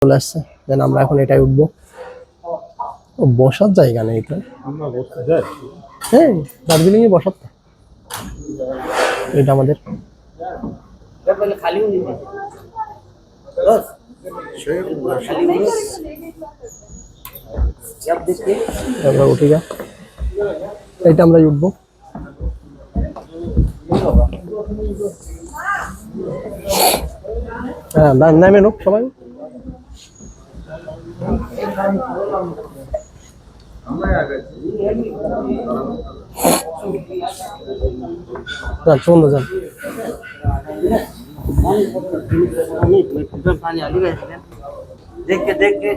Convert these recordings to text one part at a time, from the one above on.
চলে আসছে। দেন আমরা এখন এটাই উঠবো। বসার জায়গা নেই তো। হ্যাঁ দার্জিলিং এ বসার তো। এটা আমাদের। আমরা উঠে যা এটা আমরা উঠবো। হ্যাঁ না- নামে নোক সবাই। যান সুন্দর যান देख के देख के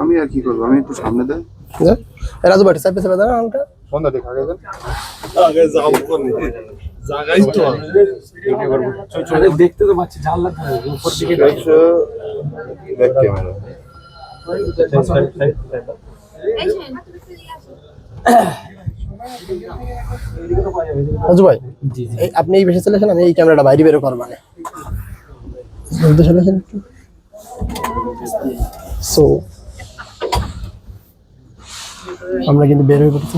আমি আর কি করবো আমি একটু সামনে দেয় যা। এ রাজু বাড়ি চাপে চাপে দাঁড়া হালকা সন্ধ্যা দেখ আগে দেন দেখতে তো পাচ্ছি জানলা উপর দিকে ব্যাক ক্যামেরা। রাজু ভাই আপনি এই বেশি চলেছেন আমি এই ক্যামেরাটা বাইরে বেরো করব মানে। চলেছেন সো আমরা কিন্তু বের হয়ে পড়ছি।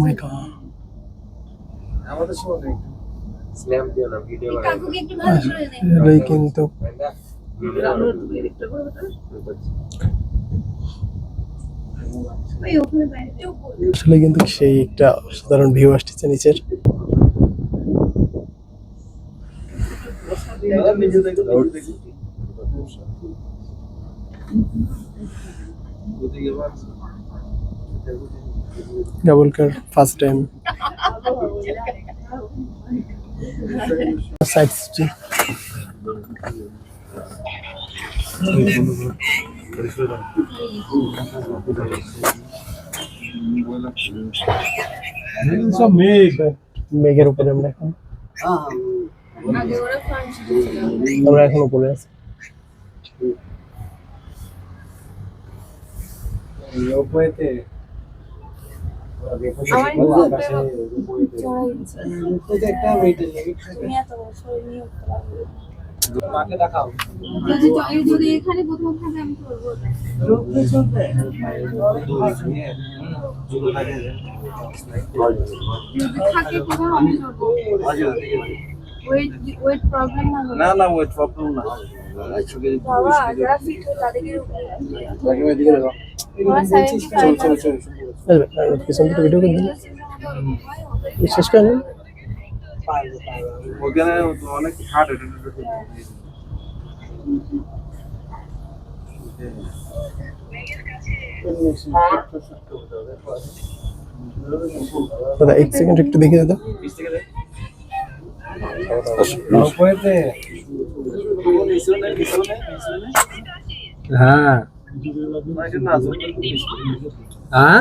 মাই গড কাকুকে একটু ভালো করে দে এটাই কিন্তু। ওই ওখানে বাইরে। চুপ আসলে কিন্তু সেই একটা সাধারণ ভিউ আসতেছে নিচের। ফার্স্ট টাইম সাইড স্ট্রিট সব মেঘ মেঘের উপরে আমরা এখন हाँ हाँ আগে ওরা ফ্রন্ট ছিল আমরা এখন উপরে আছি রোপওয়েতে মাকে দেখাও। যদি জয় যদি এখানে কোথাও থাকে আমি করব। থাকে কোথাও আমি করব ওয়েট ওয়েট প্রবলেম না না ওয়েট প্রবলেম না। হয় পিছন থেকে ভিডিও করে দিন শেষ করে নিন ওখানে অনেক দাদা এক সেকেন্ড একটু দেখে দাদা হ্যাঁ। হ্যাঁ?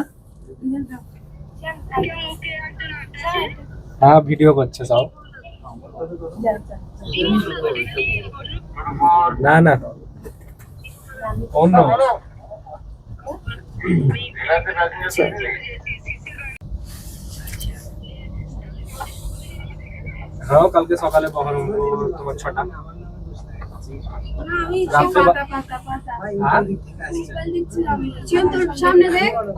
হ্যাঁ ভিডিও করছে সব। না না। অন্য। হ্যাঁ কালকে সকালে বহরমপুর তোমার ছটা।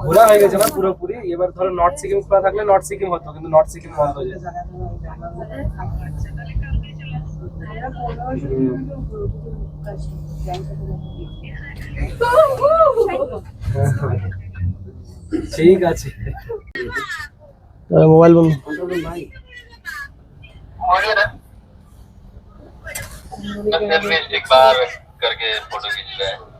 ঘোরা হয়ে গেছে না পুরোপুরি? এবার ধরো নর্থ সিকিম খোলা থাকলে নর্থ সিকিম হতো কিন্তু নর্থ সিকিম বন্ধ হয়ে যায়। ঠিক আছে। দাদা फिर भी एक बार करके फोटो खींच रहे हैं।